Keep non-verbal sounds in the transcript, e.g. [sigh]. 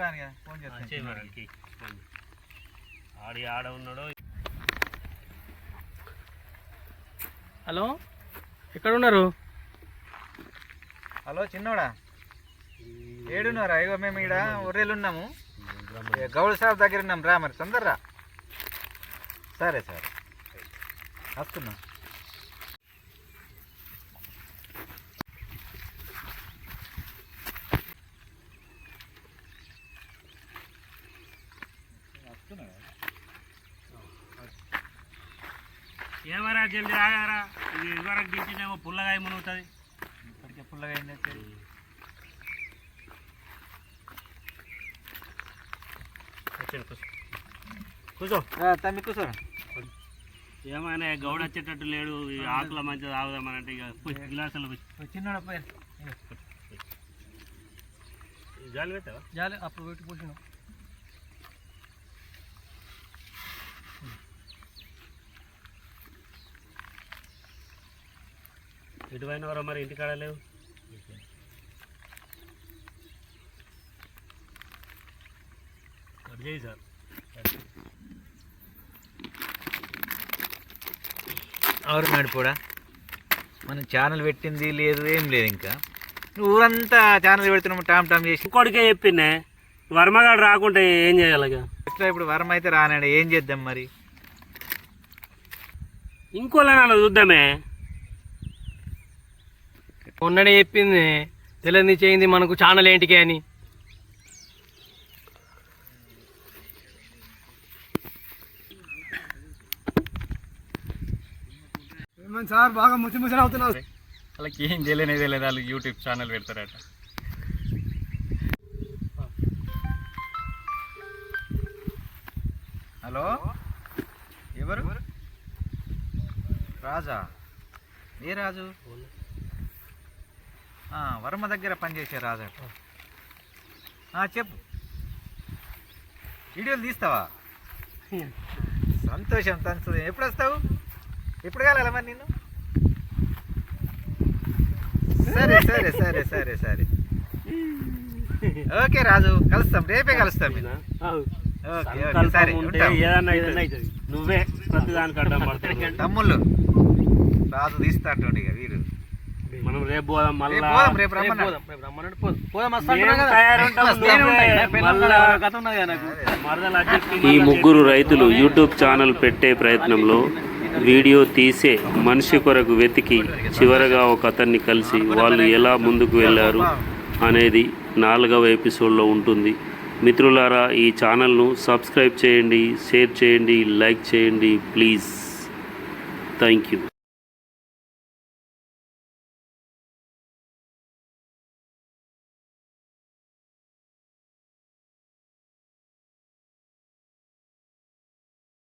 రాని ఫోన్ చేస్తాను హలో ఎక్కడ ఉన్నారు హలో? చిన్నోడా? ఏడున్నారా? ఇగో మేము ఇక్కడ ఒర్రెలు ఉన్నాము. గౌడ్ సాబ్ దగ్గర ఉన్నాం. రా మరి తొందరరా. సరే సరే. వస్తున్నా. ఏమరా జల్దీ ఆగారా? ఇది ఇదివరకు దించినేమో పుల్లగాయ మునుగుతుంది. ఇప్పటికే పుల్లగా అయింది వచ్చేది. కూర్చోండి కూర్చో. తమ్మి కూర్చోరా. ఏమైనా గౌడ వచ్చేటట్టు లేడు ఈ ఆకుల మంచిది ఆగుదామనంటే ఇక గిలాసులు పోయి. జాలి పెట్టావా? జాలే అప్పుడు పెట్టి పోసినాం. ఇటు పైన ఎవరో మరి? ఇంటికాడ లేవు? చేయి సార్. ఎవరు నడిపోడా మనం ఛానల్ పెట్టింది లేదు ఏం లేదు ఇంకా. నువ్వు ఊరంతా ఛానల్ పెడుతున్నాము టామ్ టామ్ చేసి. ఇంకోటికే చెప్పిండే వర్మగాడు రాకుంటే ఏం చేయాలి? ఎట్లా ఇప్పుడు వరం అయితే రానాడు ఏం చేద్దాం మరి? ఇంకోళ్ళని చూద్దామే. మొన్ననే చెప్పింది తెలియని చేయింది మనకు ఛానల్ ఏంటికి అని. సార్ బాగా ముసి ముసి అవుతున్నారు. వాళ్ళకి ఏం తెలియనే తెలియదు వాళ్ళు యూట్యూబ్ ఛానల్ పెడతారట. హలో? ఎవరు? రాజా? ఏ రాజు? ఆ, వర్మ దగ్గర పనిచేసే రాజా ఆ, చెప్పు. వీడియోలు తీస్తావా? [laughs] సంతోషం సంతోషం ఎప్పుడు వస్తావు ఎప్పుడు కావాలి మరి నిన్ను? సరే సరే సరే సరే సరే. ఓకే రాజు కలుస్తాం. రేపే కలుస్తాం నువ్వే తమ్ముళ్ళు రాజు తీస్తాంటుండే ఇక వీరు మనం రేపు పోదాం రేపు మళ్ళా పోదాం రేపు రమ్మన్నాడు. ఈ ముగ్గురు రైతులు యూట్యూబ్ ఛానల్ పెట్టే ప్రయత్నంలో వీడియో తీసే మనిషి కొరకు వెతికి చివరగా ఒక అతన్ని కలిసి వాళ్ళు ఎలా ముందుకు వెళ్ళారు అనేది నాలుగవ ఎపిసోడ్లో ఉంటుంది. మిత్రులారా ఈ ఛానల్ను సబ్స్క్రైబ్ చేయండి షేర్ చేయండి లైక్ చేయండి ప్లీజ్. Thank you.